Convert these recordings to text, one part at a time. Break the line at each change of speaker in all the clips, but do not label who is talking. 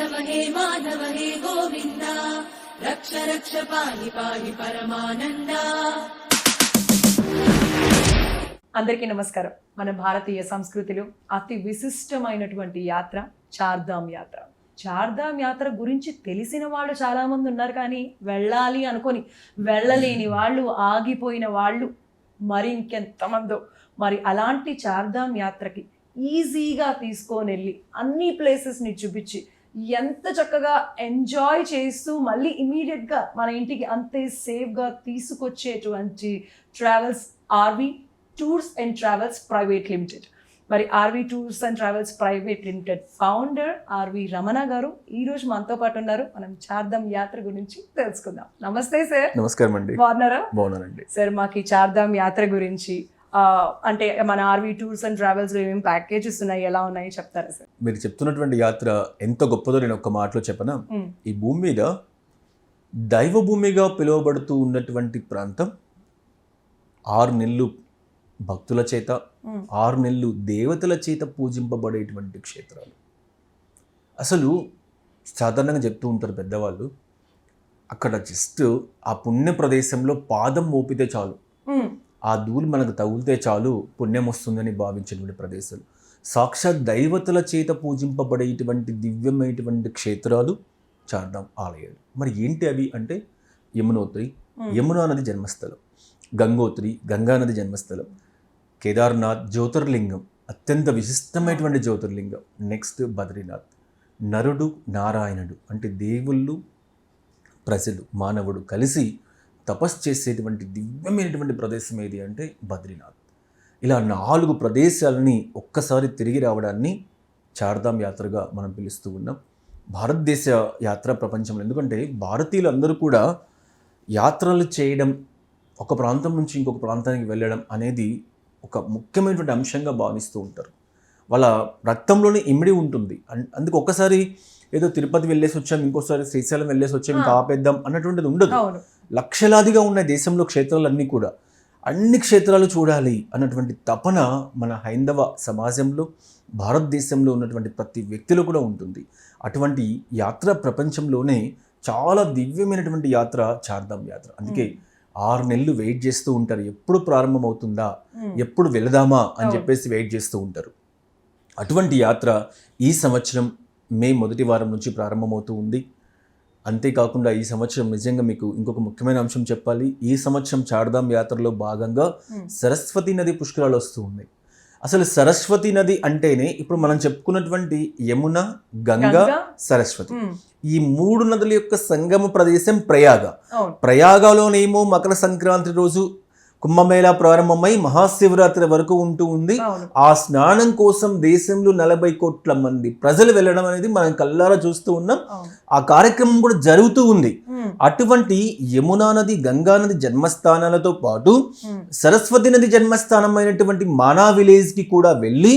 కేశవ హే మాధవ హే గోవింద రక్ష రక్ష పాలి పాలి పరమానంద
అందరికీ నమస్కారం. మన భారతీయ సంస్కృతిలో అతి విశిష్టమైనటువంటి యాత్ర చార్ధామ్ యాత్ర. చార్ధామ్ యాత్ర గురించి తెలిసిన వాళ్ళు చాలామంది ఉన్నారు కానీ వెళ్ళాలి అనుకొని వెళ్ళలేని వాళ్ళు ఆగిపోయిన వాళ్ళు మరి ఇంకెంతమందో. మరి అలాంటి చార్ధామ్ యాత్రకి ఈజీగా తీసుకొని వెళ్ళి అన్ని ప్లేసెస్ని చూపించి ఎంత చక్కగా ఎంజాయ్ చేస్తూ మళ్ళీ ఇమీడియట్గా మన ఇంటికి అంతే సేఫ్గా తీసుకొచ్చేటువంటి travels RV tours and travels private limited మరి RV tours and travels private limited founder RV Ramana గారు ఈ రోజు మనతో పాటు ఉన్నారు. మనం చార్ధామ్ యాత్ర గురించి తెలుసుకుందాం. నమస్తే సార్
నమస్కారం అండి
బాగున్నారా?
బాగున్నానండి.
సార్ మాకు ఈ చార్ధామ్ యాత్ర గురించి అంటే మన ఆర్వి టూర్స్ అండ్ ట్రావెల్స్ ఏమేమి ప్యాకేజెస్ ఉన్నాయి ఎలా ఉన్నాయి చెప్తారా సార్
మీరు చెప్తున్నటువంటి యాత్ర ఎంత గొప్పదో నేను ఒక్క మాటలో చెప్పనా. ఈ భూమి మీద దైవ భూమిగా పిలువబడుతూ ఉన్నటువంటి ప్రాంతం ఆరు నెలలు భక్తుల చేత. ఆరు నెలలు దేవతల చేత పూజింపబడేటువంటి క్షేత్రాలు అసలు సాధారణంగా చెప్తూ ఉంటారు పెద్దవాళ్ళు అక్కడ జస్ట్ ఆ పుణ్య ప్రదేశంలో పాదం మోపితే చాలు. ఆ ధూళి మనకు తగులితే చాలు పుణ్యం వస్తుందని భావించినటువంటి ప్రదేశాలు. సాక్షాత్ దైవతల చేత పూజింపబడేటువంటి దివ్యమైనటువంటి క్షేత్రాలు చార్ధాం ఆలయాలు. మరి ఏంటి అవి అంటే యమునోత్రి. యమునా నది జన్మస్థలం. గంగోత్రి గంగా నది జన్మస్థలం. కేదార్నాథ్ జ్యోతిర్లింగం. అత్యంత విశిష్టమైనటువంటి జ్యోతిర్లింగం. నెక్స్ట్ బద్రీనాథ్. నరుడు నారాయణుడు. అంటే దేవుళ్ళు ప్రజలు మానవుడు కలిసి తపస్సు చేసేటువంటి దివ్యమైనటువంటి ప్రదేశం ఏది అంటే బద్రీనాథ్. ఇలా నాలుగు ప్రదేశాలని ఒక్కసారి తిరిగి రావడాన్ని చార్ధామ్ యాత్రగా మనం పిలుస్తూ ఉన్నాం. భారతదేశ యాత్ర ప్రపంచంలో ఎందుకంటే భారతీయులు అందరూ కూడా యాత్రలు చేయడం ఒక ప్రాంతం నుంచి ఇంకొక ప్రాంతానికి వెళ్ళడం అనేది ఒక ముఖ్యమైనటువంటి అంశంగా భావిస్తూ ఉంటారు. వాళ్ళ రక్తంలోనే ఇమిడి ఉంటుంది. అందుకు ఒక్కసారి ఏదో తిరుపతి వెళ్ళేసి వచ్చాం ఇంకోసారి శ్రీశైలం వెళ్ళేసి వచ్చాం ఇంకా. ఆపేద్దాం అన్నటువంటిది ఉండదు. లక్షలాదిగా ఉన్న దేశంలో క్షేత్రాలన్నీ కూడా అన్ని క్షేత్రాలు చూడాలి అన్నటువంటి తపన మన హైందవ సమాజంలో భారతదేశంలో ఉన్నటువంటి ప్రతి వ్యక్తిలో కూడా ఉంటుంది. అటువంటి యాత్ర ప్రపంచంలోనే చాలా దివ్యమైనటువంటి యాత్ర చార్ధామ్ యాత్ర. అందుకే ఆరు నెలలు వెయిట్ చేస్తూ ఉంటారు. ఎప్పుడు ప్రారంభమవుతుందా. ఎప్పుడు వెళదామా? అని. చెప్పేసి వెయిట్ చేస్తూ ఉంటారు. అటువంటి యాత్ర ఈ సంవత్సరం మే మొదటి వారం నుంచి ప్రారంభమవుతూ ఉంది. అంతేకాకుండా ఈ సంవత్సరం నిజంగా మీకు ఇంకొక ముఖ్యమైన అంశం చెప్పాలి. ఈ సంవత్సరం చార్ధామ్ యాత్రలో భాగంగా. సరస్వతి నది పుష్కరాలు వస్తూ ఉన్నాయి. అసలు సరస్వతి నది అంటేనే ఇప్పుడు మనం చెప్పుకున్నటువంటి యమున గంగా సరస్వతి. ఈ మూడు నదుల యొక్క సంగమ ప్రదేశం ప్రయాగ. ప్రయాగలోనేమో మకర సంక్రాంతి రోజు కుంభమేళా ప్రారంభమై మహాశివరాత్రి వరకు ఉంటూ ఉంది ఆ స్నానం కోసం దేశంలో నలభై కోట్ల మంది ప్రజలు వెళ్ళడం అనేది మనం కల్లారా చూస్తూ ఉన్నాం ఆ కార్యక్రమం కూడా జరుగుతూ ఉంది. అటువంటి యమునా నది గంగా నది జన్మస్థానాలతో పాటు. సరస్వతి నది జన్మస్థానమైనటువంటి మానా విలేజ్కి కూడా వెళ్ళి.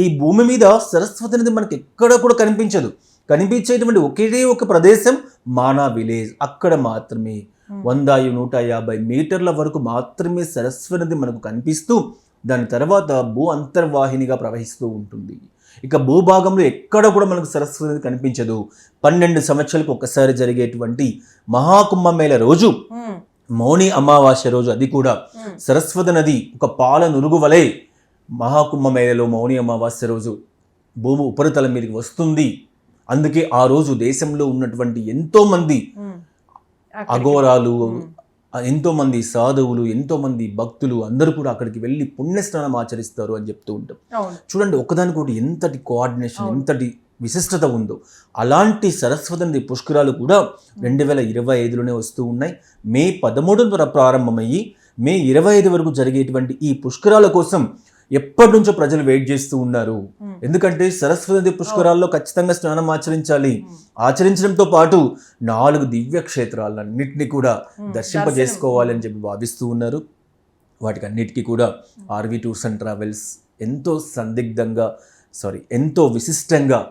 ఈ భూమి మీద సరస్వతి నది మనకి ఎక్కడ కూడా కనిపించదు కనిపించేటువంటి ఒకే ఒక ప్రదేశం మానా విలేజ్ అక్కడ మాత్రమే. వంద నూట యాభై మీటర్ల వరకు మాత్రమే సరస్వతి నది మనకు కనిపిస్తూ దాని తర్వాత భూ అంతర్వాహినిగా ప్రవహిస్తూ ఉంటుంది ఇక భూభాగంలో ఎక్కడ కూడా మనకు సరస్వతి నది కనిపించదు పన్నెండు సంవత్సరాలకు ఒకసారి జరిగేటువంటి మహాకుంభమేళ రోజు. మౌని అమావాస్య రోజు అది కూడా. సరస్వతి నది ఒక పాల నురుగు వలె మహాకుంభమేళలో మౌని అమావాస్య రోజు భూమి ఉపరితలం మీదకి వస్తుంది అందుకే ఆ రోజు దేశంలో ఉన్నటువంటి ఎంతో మంది
మ్మ్. అక్కడికి-
అఘోరాలు
మ్మ్.
ఆ ఎంతో మంది సాధువులు ఎంతో మంది భక్తులు అందరూ కూడా అక్కడికి వెళ్ళి పుణ్యస్నానం ఆచరిస్తారు అని చెప్తూ ఉంటాం. చూడండి ఒకదానికొకటి ఎంతటి కోఆర్డినేషన్. ఎంతటి విశిష్టత ఉందో. అలాంటి సరస్వతి నది పుష్కరాలు కూడా రెండు వేల ఇరవై ఐదులోనే వస్తూ ఉన్నాయి. మే పదమూడు ప్రారంభమయ్యి మే ఇరవై ఐదు వరకు జరిగేటువంటి ఈ పుష్కరాల కోసం ఎప్పటి నుంచో ప్రజలు వెయిట్ చేస్తూ ఉన్నారు. ఎందుకంటే సరస్వతి నది పుష్కరాల్లో ఖచ్చితంగా స్నానం ఆచరించాలి. ఆచరించడంతో పాటు నాలుగు దివ్య క్షేత్రాలన్నింటినీ కూడా. దర్శింపజేసుకోవాలి అని చెప్పి భావిస్తూ ఉన్నారు వాటికి అన్నిటికీ కూడా ఆర్వి టూర్స్ అండ్ ట్రావెల్స్ ఎంతో సందిగ్ధంగా సారీ ఎంతో విశిష్టంగా.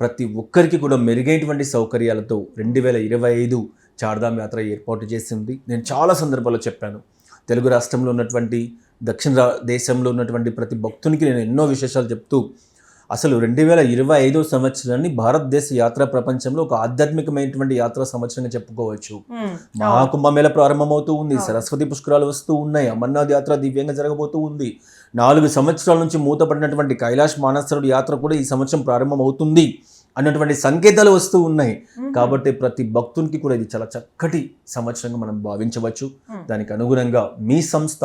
ప్రతి ఒక్కరికి కూడా మెరుగైనటువంటి సౌకర్యాలతో రెండు వేల ఇరవై ఐదు చార్ధామ్ యాత్ర ఏర్పాటు చేసింది నేను చాలా సందర్భాల్లో చెప్పాను తెలుగు రాష్ట్రంలో ఉన్నటువంటి దక్షిణ దేశంలో ఉన్నటువంటి ప్రతి భక్తునికి నేను ఎన్నో విశేషాలు చెప్తూ అసలు రెండు వేల ఇరవై ఐదో సంవత్సరాన్ని భారతదేశ యాత్రా ప్రపంచంలో ఒక ఆధ్యాత్మికమైనటువంటి యాత్రా సంవత్సరంగా చెప్పుకోవచ్చు. మహాకుంభమేళ ప్రారంభమవుతూ ఉంది సరస్వతి పుష్కరాలు వస్తూ ఉన్నాయి అమర్నాథ్ యాత్ర దివ్యంగా జరగబోతూ ఉంది. నాలుగు సంవత్సరాల నుంచి మూతపడినటువంటి కైలాష్ మానసరుడు యాత్ర కూడా ఈ సంవత్సరం ప్రారంభమవుతుంది అన్నటువంటి సంకేతాలు వస్తూ ఉన్నాయి. కాబట్టి ప్రతి భక్తునికి కూడా ఇది చాలా చక్కటి సంవత్సరంగా మనం భావించవచ్చు. దానికి అనుగుణంగా మీ సంస్థ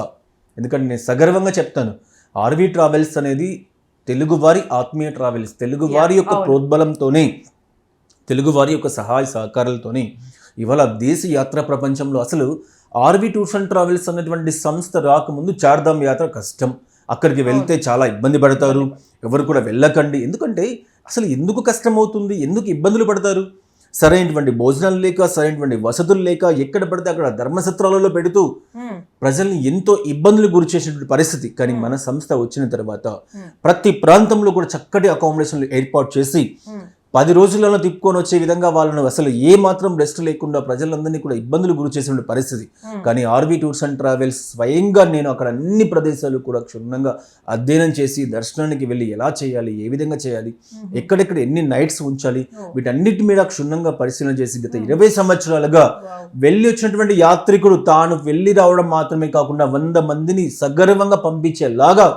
ఎందుకంటే నేను సగర్వంగా చెప్తాను. ఆర్వీ ట్రావెల్స్ అనేది తెలుగువారి ఆత్మీయ ట్రావెల్స్ తెలుగువారి యొక్క. ప్రోద్బలంతోనే తెలుగువారి యొక్క సహాయ సహకారాలతోనే ఇవాళ దేశ యాత్ర ప్రపంచంలో అసలు ఆర్వి టూర్స్ అండ్ ట్రావెల్స్ అన్నటువంటి సంస్థ రాకముందు చార్ధామ్ యాత్ర కష్టం. అక్కడికి వెళ్తే చాలా ఇబ్బంది పడతారు. ఎవరు కూడా వెళ్ళకండి. ఎందుకంటే అసలు ఎందుకు కష్టం అవుతుంది ఎందుకు ఇబ్బందులు పడతారు? సరైనటువంటి భోజనాలు లేక సరైనటువంటి వసతులు లేక ఎక్కడ పడితే అక్కడ ధర్మసత్రాలలో పెడుతూ. ప్రజల్ని ఎంతో ఇబ్బందులు గురి చేసేటువంటి పరిస్థితి కానీ. మన సంస్థ వచ్చిన తర్వాత. ప్రతి ప్రాంతంలో కూడా చక్కటి అకామిడేషన్లు ఏర్పాటు చేసి. పది రోజులలో తిప్పుకొని వచ్చే విధంగా వాళ్ళను అసలు ఏ మాత్రం రెస్ట్ లేకుండా ప్రజలందరినీ కూడా ఇబ్బందులు గురి చేసిన పరిస్థితి. కానీ ఆర్వీ టూర్స్ అండ్ ట్రావెల్స్ స్వయంగా నేను అక్కడ అన్ని ప్రదేశాలు కూడా క్షుణ్ణంగా అధ్యయనం చేసి దర్శనానికి వెళ్ళి ఎలా చేయాలి ఏ విధంగా చేయాలి. ఎక్కడెక్కడ ఎన్ని నైట్స్ ఉంచాలి. వీటన్నిటి మీద క్షుణ్ణంగా పరిశీలన చేసి గత ఇరవై సంవత్సరాలుగా. వెళ్ళి వచ్చినటువంటి యాత్రికుడు తాను వెళ్ళి రావడం మాత్రమే కాకుండా వంద మందిని సగర్వంగా పంపించేలాగా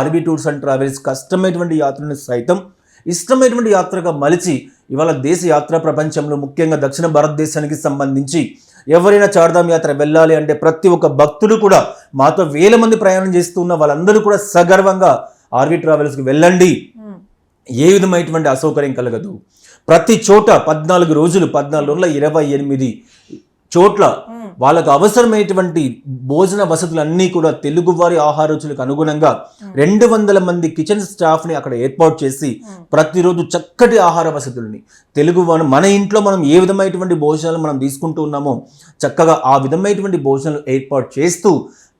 ఆర్బీ టూర్స్ అండ్ ట్రావెల్స్ కష్టమైనటువంటి యాత్రను సైతం ఇష్టమైనటువంటి యాత్రగా మలిచి ఇవాళ దేశ యాత్రా ప్రపంచంలో ముఖ్యంగా దక్షిణ భారతదేశానికి సంబంధించి ఎవరైనా చార్ధామ్ యాత్ర వెళ్ళాలి అంటే ప్రతి ఒక్క భక్తుడు కూడా మాతో వేల మంది ప్రయాణం చేస్తున్న వాళ్ళందరూ కూడా సగర్వంగా ఆర్వీ ట్రావెల్స్కి వెళ్ళండి. ఏ విధమైనటువంటి అసౌకర్యం కలగదు ప్రతి చోట పద్నాలుగు రోజులు పద్నాలుగు రోజుల ఇరవై ఎనిమిది చోట్ల. వాళ్ళకు అవసరమైనటువంటి భోజన వసతులు అన్నీ కూడా తెలుగువారి ఆహార రుచులకు అనుగుణంగా రెండు వందల మంది కిచెన్ స్టాఫ్ని అక్కడ ఏర్పాటు చేసి. ప్రతిరోజు చక్కటి ఆహార వసతుల్ని తెలుగు మన మన ఇంట్లో మనం ఏ విధమైనటువంటి భోజనాలు మనం తీసుకుంటూ ఉన్నామో చక్కగా ఆ విధమైనటువంటి భోజనాలు ఏర్పాటు చేస్తూ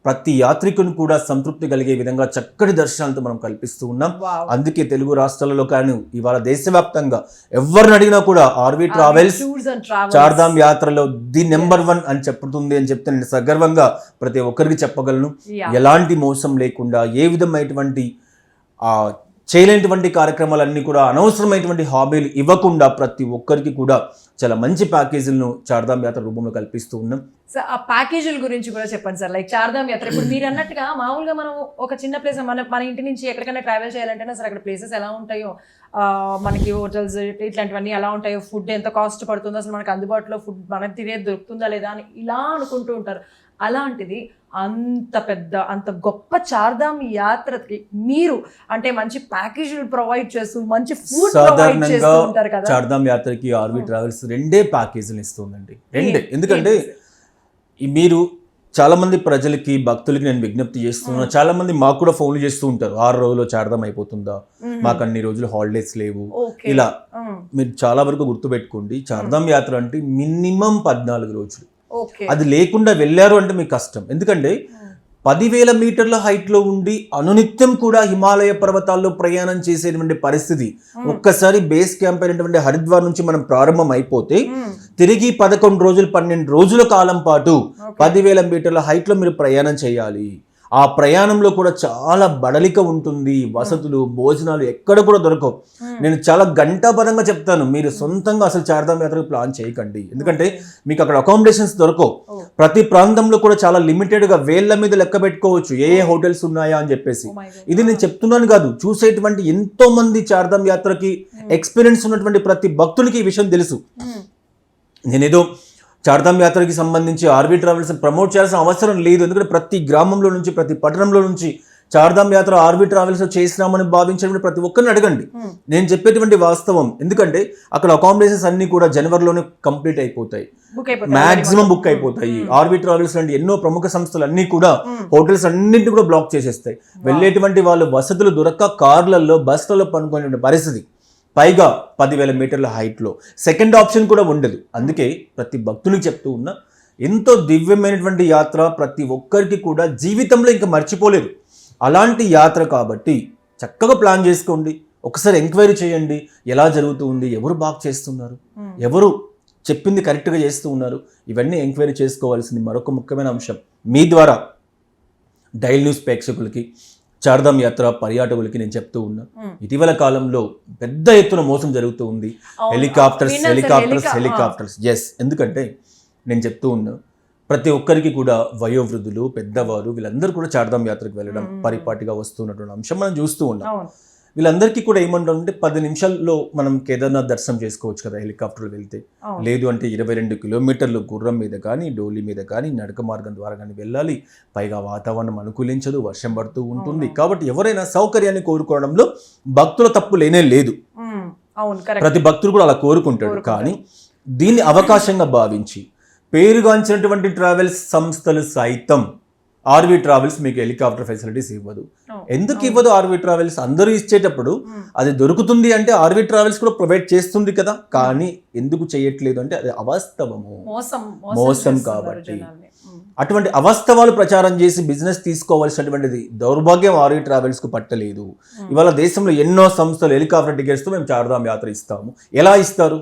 ప్రతి యాత్రికుని కూడా సంతృప్తి కలిగే విధంగా చక్కటి దర్శనాలతో మనం కల్పిస్తూ ఉన్నాం. అందుకే తెలుగు రాష్ట్రాలలో కానీ ఇవాళ దేశవ్యాప్తంగా ఎవరిని అడిగినా కూడా ఆర్వీ ట్రావెల్స్. చార్ధామ్ యాత్రలో ది నెంబర్ వన్ అని చెప్పుతుంది అని చెప్తే నేను సగర్వంగా ప్రతి ఒక్కరికి చెప్పగలను. ఎలాంటి మోసం లేకుండా ఏ విధమైనటువంటి ఆ చేయలేనటువంటి కార్యక్రమాలన్నీ కూడా అనవసరమైనటువంటి హాబీలు ఇవ్వకుండా ప్రతి ఒక్కరికి కూడా చాలా మంచి ప్యాకేజీలను చార్ధామ్ యాత్ర రూపంలో కల్పిస్తూ ఉన్నాం.
సార్ ఆ ప్యాకేజీల గురించి కూడా చెప్పండి సార్. లైక్ చార్ధామ్ యాత్ర ఇప్పుడు మీరు అన్నట్టుగా మామూలుగా మనం ఒక చిన్న ప్లేస్ మన మన ఇంటి నుంచి ఎక్కడికైనా ట్రావెల్ చేయాలంటే సార్ అక్కడ ప్లేసెస్ ఎలా ఉంటాయో మనకి హోటల్స్ ఇట్లాంటివన్నీ ఎలా ఉంటాయో ఫుడ్ ఎంత కాస్ట్ పడుతుందో అసలు మనకి అందుబాటులో ఫుడ్ మనం తినేది దొరుకుతుందా లేదా అని ఇలా అనుకుంటూ ఉంటారు. అలాంటిది అంత పెద్ద అంత గొప్ప చార్ధామ్ యాత్రకి మీరు అంటే మంచి ప్యాకేజీలు ప్రొవైడ్ చేస్తూ మంచి ఫుడ్ ప్రొవైడ్ చేస్తూ ఉంటారు కదా?
చార్ధామ్ యాత్రకి ఆర్వీ ట్రావెల్స్ రెండే ప్యాకేజీలు ఇస్తుందండి. రెండే? ఎందుకంటే మీరు చాలా మంది ప్రజలకి భక్తులకి నేను విజ్ఞప్తి చేస్తున్నా చాలా మంది మాకు కూడా ఫోన్లు చేస్తూ ఉంటారు. ఆరు రోజుల్లో చార్ధామ్ అయిపోతుందా. మాకు అన్ని రోజులు హాలిడేస్ లేవు. ఇలా. మీరు చాలా వరకు గుర్తుపెట్టుకోండి. చార్ధామ్ యాత్ర అంటే మినిమం పద్నాలుగు రోజులు. అది లేకుండా వెళ్ళారు అంటే మీకు కష్టం. ఎందుకంటే పదివేల మీటర్ల హైట్లో ఉండి అనునిత్యం కూడా హిమాలయ పర్వతాల్లో ప్రయాణం చేసేటువంటి పరిస్థితి. ఒక్కసారి బేస్ క్యాంప్ అయినటువంటి హరిద్వార్ నుంచి మనం ప్రారంభం అయిపోతే. తిరిగి పదకొండు రోజులు పన్నెండు రోజుల కాలం పాటు. పదివేల మీటర్ల హైట్లో మీరు ప్రయాణం చేయాలి. ఆ ప్రయాణంలో కూడా చాలా బడలిక ఉంటుంది వసతులు భోజనాలు ఎక్కడ కూడా దొరకవు. నేను చాలా గంటాపరంగా చెప్తాను మీరు సొంతంగా అసలు చార్ధామ్ యాత్రకు ప్లాన్ చేయకండి. ఎందుకంటే మీకు అక్కడ అకామిడేషన్స్ దొరకవు. ప్రతి ప్రాంతంలో కూడా చాలా లిమిటెడ్గా వేళ్ళ మీద లెక్క పెట్టుకోవచ్చు ఏ ఏ హోటల్స్ ఉన్నాయా అని చెప్పేసి.
Oh.
ఇది నేను చెప్తున్నాను కాదు చూసేటువంటి ఎంతో మంది చార్ధామ్ యాత్రకి ఎక్స్పీరియన్స్ ఉన్నటువంటి ప్రతి భక్తునికి ఈ విషయం తెలుసు. నేనేదో చార్ధామ్ యాత్రకి సంబంధించి ఆర్వీ ట్రావెల్స్ ప్రమోట్ చేయాల్సిన అవసరం లేదు. ఎందుకంటే ప్రతి గ్రామంలో నుంచి ప్రతి పట్టణంలో నుంచి చార్ధామ్ యాత్ర ఆర్వీ ట్రావెల్స్ చేసినామని భావించేటువంటి ప్రతి ఒక్కరిని అడగండి. నేను చెప్పేటువంటి వాస్తవం. ఎందుకంటే అక్కడ అకామిడేషన్స్ అన్ని కూడా జనవరిలోనే కంప్లీట్ అయిపోతాయి. మాక్సిమం బుక్ అయిపోతాయి. ఆర్బీ ట్రావెల్స్ లాంటి ఎన్నో ప్రముఖ సంస్థలు అన్ని కూడా. హోటల్స్ అన్నింటినీ కూడా బ్లాక్ చేసేస్తాయి. వెళ్ళేటువంటి వాళ్ళు వసతులు దొరక్క కార్లలో బస్సులలో పనుకునే పరిస్థితి. పైగా పదివేల మీటర్ల హైట్లో. సెకండ్ ఆప్షన్ కూడా ఉండదు. అందుకే ప్రతి భక్తునికి చెప్తూ ఉన్నా ఎంతో దివ్యమైనటువంటి యాత్ర ప్రతి ఒక్కరికి కూడా జీవితంలో ఇంకా మర్చిపోలేదు. అలాంటి యాత్ర కాబట్టి చక్కగా ప్లాన్ చేసుకోండి. ఒకసారి ఎంక్వైరీ చేయండి. ఎలా జరుగుతుంది ఎవరు బాగా చేస్తున్నారు?
మ్మ్.
ఎవరు చెప్పింది కరెక్ట్గా చేస్తూ ఉన్నారు? ఇవన్నీ ఎంక్వైరీ చేసుకోవాల్సింది మరొక ముఖ్యమైన అంశం. మీ ద్వారా డైల్ న్యూస్ ప్రేక్షకులకి చార్ధామ్ యాత్ర పర్యాటకులకి నేను చెప్తూ ఉన్నా. ఇటీవల కాలంలో పెద్ద ఎత్తున మోసం జరుగుతూ ఉంది. హెలికాప్టర్స్ హెలికాప్టర్స్
హెలికా-
హెలికాప్టర్స్ ఎస్ ఎందుకంటే నేను చెప్తూ ఉన్నా ప్రతి ఒక్కరికి కూడా వయోవృద్ధులు పెద్దవారు వీళ్ళందరూ కూడా చార్ధామ్ యాత్రకు వెళ్ళడం. పరిపాటిగా వస్తున్నటువంటి అంశం మనం చూస్తూ ఉన్నాం వీళ్ళందరికీ కూడా ఏమంటారంటే పది నిమిషాల్లో మనం కేదార్నాథ్ దర్శనం చేసుకోవచ్చు కదా హెలికాప్టర్లో వెళ్తే. లేదు అంటే ఇరవై రెండు కిలోమీటర్లు గుర్రం మీద కానీ డోలి మీద కానీ నడక మార్గం ద్వారా కానీ వెళ్ళాలి. పైగా వాతావరణం అనుకూలించదు వర్షం పడుతూ ఉంటుంది. కాబట్టి ఎవరైనా సౌకర్యాన్ని కోరుకోవడంలో భక్తుల తప్పు లేనే లేదు. ప్రతి భక్తుడు కూడా అలా కోరుకుంటాడు. కానీ దీన్ని అవకాశంగా భావించి పేరుగాంచినటువంటి ట్రావెల్స్ సంస్థలు సైతం ఆర్వి ట్రావెల్స్ మీకు హెలికాప్టర్ ఫెసిలిటీస్ ఇవ్వదు. ఎందుకు ఇవ్వదు ఆర్వి ట్రావెల్స్ అందరూ ఇచ్చేటప్పుడు అది దొరుకుతుంది అంటే ఆర్వి ట్రావెల్స్ కూడా ప్రొవైడ్ చేస్తుంది కదా. కానీ ఎందుకు చేయట్లేదు అంటే అది అవాస్తవము.
మోసం
కాబట్టి.
ఉమ్,
అటువంటి అవాస్తవాలు ప్రచారం చేసి బిజినెస్ తీసుకోవాల్సినటువంటిది దౌర్భాగ్యం ఆర్వి ట్రావెల్స్కు పట్టలేదు.
ఉమ్,
ఇవాళ దేశంలో ఎన్నో సంస్థలు హెలికాప్టర్ టికెట్స్తో మేము చార్ధామ్ యాత్ర ఇస్తాము. ఎలా ఇస్తారు?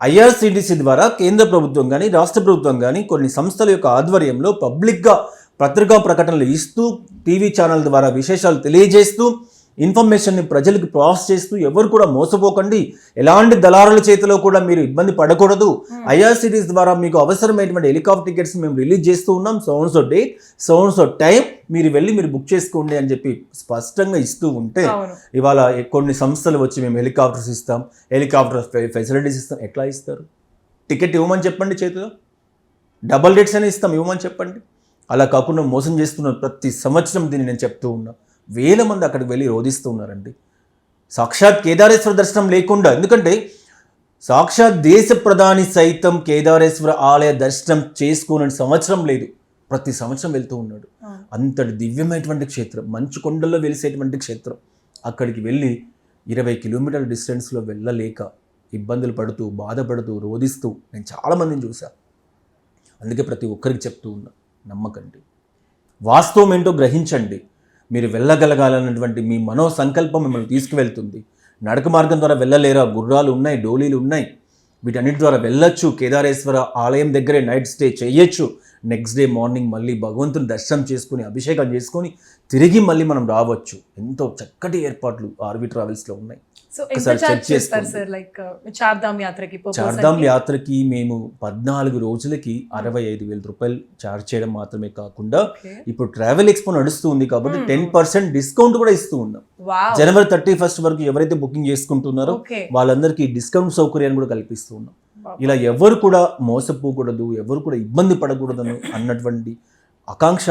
ఐఆర్సిటిసి ద్వారా కేంద్ర ప్రభుత్వం కానీ రాష్ట్ర ప్రభుత్వం కానీ కొన్ని సంస్థల యొక్క ఆధ్వర్యంలో పబ్లిక్గా పత్రికా ప్రకటనలు ఇస్తూ టీవీ ఛానల్ ద్వారా విశేషాలు తెలియజేస్తూ ఇన్ఫర్మేషన్ని ప్రజలకు ప్రాసెస్ చేస్తూ ఎవరు కూడా మోసపోకండి. ఎలాంటి దళారుల చేతిలో కూడా మీరు ఇబ్బంది పడకూడదు.
ఉమ్.
ఐఆర్సిటీస్ ద్వారా మీకు అవసరమైనటువంటి హెలికాప్టర్ టికెట్స్ మేము రిలీజ్ చేస్తూ ఉన్నాం. సోన్స్ డేట్ సోన్స్ టైం మీరు వెళ్ళి మీరు బుక్ చేసుకోండి అని చెప్పి స్పష్టంగా ఇస్తూ ఉంటే ఇవాళ కొన్ని సంస్థలు వచ్చి మేము హెలికాప్టర్స్ ఇస్తాం. హెలికాప్టర్ ఫెసిలిటీస్ ఇస్తాం. ఎట్లా ఇస్తారు? టికెట్ ఇవ్వమని చెప్పండి చేతిలో. డబల్ రేట్స్ అని ఇస్తాం. ఇవ్వమని చెప్పండి. అలా కాకుండా మోసం చేస్తున్న ప్రతి సంవత్సరం దీన్ని నేను చెప్తూ ఉన్నా. వేల మంది అక్కడికి వెళ్ళి రోధిస్తూ ఉన్నారండి. సాక్షాత్ కేదారేశ్వర దర్శనం లేకుండా ఎందుకంటే సాక్షాత్ దేశ ప్రధాని సైతం కేదారేశ్వర ఆలయ దర్శనం చేసుకోని సంవత్సరం లేదు. ప్రతి సంవత్సరం వెళ్తూ ఉన్నాడు. అంతటి దివ్యమైనటువంటి క్షేత్రం మంచు కొండల్లో వెలిసేటువంటి క్షేత్రం. అక్కడికి వెళ్ళి ఇరవై కిలోమీటర్ల డిస్టెన్స్లో వెళ్ళలేక ఇబ్బందులు పడుతూ బాధపడుతూ రోధిస్తూ నేను చాలామందిని చూసా అందుకే ప్రతి ఒక్కరికి చెప్తూ ఉన్నా. నమ్మకండి. వాస్తవం ఏంటో గ్రహించండి. మీరు వెళ్ళగలగాలన్నటువంటి మీ మనో సంకల్పం మిమ్మల్ని తీసుకువెళ్తుంది. నడక మార్గం ద్వారా వెళ్ళలేరా. గుర్రాలు ఉన్నాయి డోలీలు ఉన్నాయి. వీటన్నిటి ద్వారా వెళ్ళొచ్చు. కేదారేశ్వర ఆలయం దగ్గరే నైట్ స్టే చేయొచ్చు. నెక్స్ట్ డే మార్నింగ్ మళ్ళీ భగవంతుని దర్శనం చేసుకుని అభిషేకం చేసుకొని తిరిగి మళ్ళీ మనం రావచ్చు. ఎంతో చక్కటి ఏర్పాట్లు ఆర్వి ట్రావెల్స్లో ఉన్నాయి.
సో చేస్తారు
చేసుకోండి.
సార్ లైక్ చార్ధామ్ యాత్రకి
చార్ధామ్ మేము పద్నాలుగు రోజులకి అరవై ఐదు వేల రూపాయలు చార్జ్ చేయడం మాత్రమే కాకుండా. ఇప్పుడు ట్రావెల్ ఎక్స్పో నడుస్తూ ఉంది కాబట్టి
Hmm.
టెన్ పర్సెంట్ డిస్కౌంట్ కూడా ఇస్తూ ఉన్నాం. జనవరి థర్టీ ఫస్ట్ వరకు ఎవరైతే బుకింగ్ చేసుకుంటున్నారో. వాళ్ళందరికీ డిస్కౌంట్ సౌకర్యాన్ని కూడా కల్పిస్తూ ఉన్నాం. ఇలా ఎవరు కూడా మోసపోకూడదు ఎవరు కూడా ఇబ్బంది పడకూడదు అన్నటువంటి ఆకాంక్ష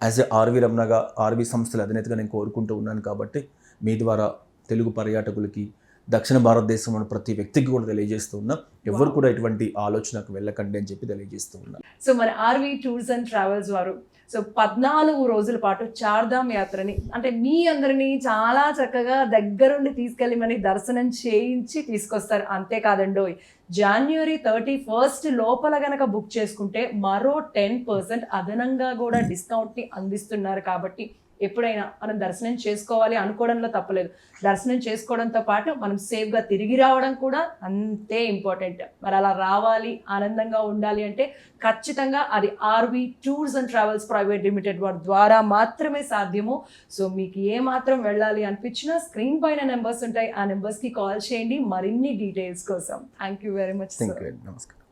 యాజ్ ఎ ఆర్వి రమణగా ఆర్వి సంస్థల అధినేతగా నేను కోరుకుంటూ ఉన్నాను కాబట్టి మీ ద్వారా తెలుగు పర్యాటకులకి దక్షిణ భారతదేశంలో ప్రతి వ్యక్తికి కూడా తెలియజేస్తూ ఉన్నా. ఎవరు కూడా ఇటువంటి ఆలోచనకు వెళ్ళకండి అని చెప్పి తెలియజేస్తూ ఉన్నా.
సో మన ఆర్వీ టూర్స్ అండ్ ట్రావెల్స్ వారు సో పద్నాలుగు రోజుల పాటు చార్ధామ్ యాత్రని అంటే మీ అందరినీ చాలా చక్కగా దగ్గరుండి తీసుకెళ్ళి మనకి దర్శనం చేయించి తీసుకొస్తారు. అంతేకాదండోయ్ జాన్యువరి థర్టీ ఫస్ట్ లోపల గనక బుక్ చేసుకుంటే మరో టెన్ పర్సెంట్ అదనంగా కూడా డిస్కౌంట్ని అందిస్తున్నారు కాబట్టి ఎప్పుడైనా మనం దర్శనం చేసుకోవాలి అనుకోవడంలో తప్పలేదు. దర్శనం చేసుకోవడంతో పాటు మనం సేఫ్గా తిరిగి రావడం కూడా అంతే ఇంపార్టెంట్ మరి అలా రావాలి ఆనందంగా ఉండాలి అంటే ఖచ్చితంగా అది RV tours and travels private limited వారి ద్వారా మాత్రమే సాధ్యము. సో మీకు ఏ మాత్రం వెళ్ళాలి అనిపించినా స్క్రీన్ పైన నెంబర్స్ ఉంటాయి. ఆ నెంబర్స్కి కాల్ చేయండి. మరిన్ని డీటెయిల్స్ కోసం. థ్యాంక్ యూ వెరీ మచ్
నమస్కారం